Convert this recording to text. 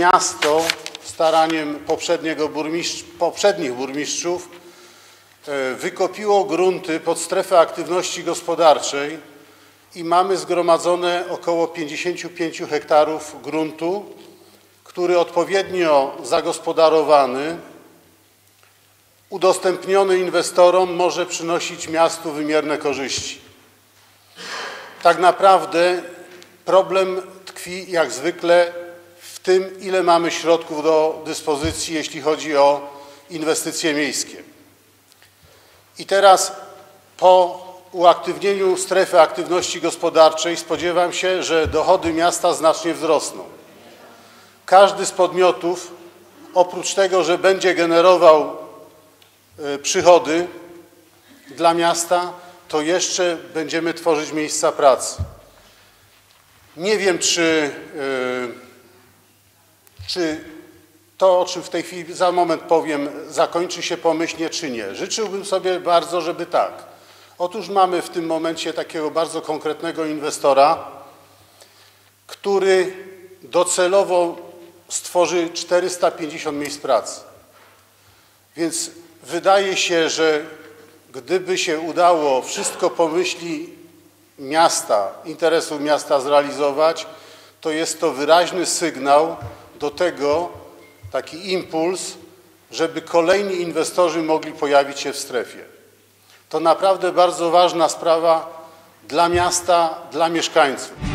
miasto staraniem poprzedniego burmistrz, poprzednich burmistrzów e, wykopiło grunty pod strefę aktywności gospodarczej i mamy zgromadzone około 55 hektarów gruntu, który odpowiednio zagospodarowany, udostępniony inwestorom może przynosić miastu wymierne korzyści. Tak naprawdę problem tkwi jak zwykle w tym, ile mamy środków do dyspozycji, jeśli chodzi o inwestycje miejskie. I teraz po uaktywnieniu strefy aktywności gospodarczej spodziewam się, że dochody miasta znacznie wzrosną. Każdy z podmiotów, oprócz tego, że będzie generował e, przychody dla miasta, to jeszcze będziemy tworzyć miejsca pracy. Nie wiem, czy, e, czy to, o czym w tej chwili za moment powiem, zakończy się pomyślnie, czy nie. Życzyłbym sobie bardzo, żeby tak. Otóż mamy w tym momencie takiego bardzo konkretnego inwestora, który docelowo stworzy 450 miejsc pracy. Więc wydaje się, że gdyby się udało wszystko pomyśli miasta, interesu miasta zrealizować, to jest to wyraźny sygnał do tego, taki impuls, żeby kolejni inwestorzy mogli pojawić się w strefie. To naprawdę bardzo ważna sprawa dla miasta, dla mieszkańców.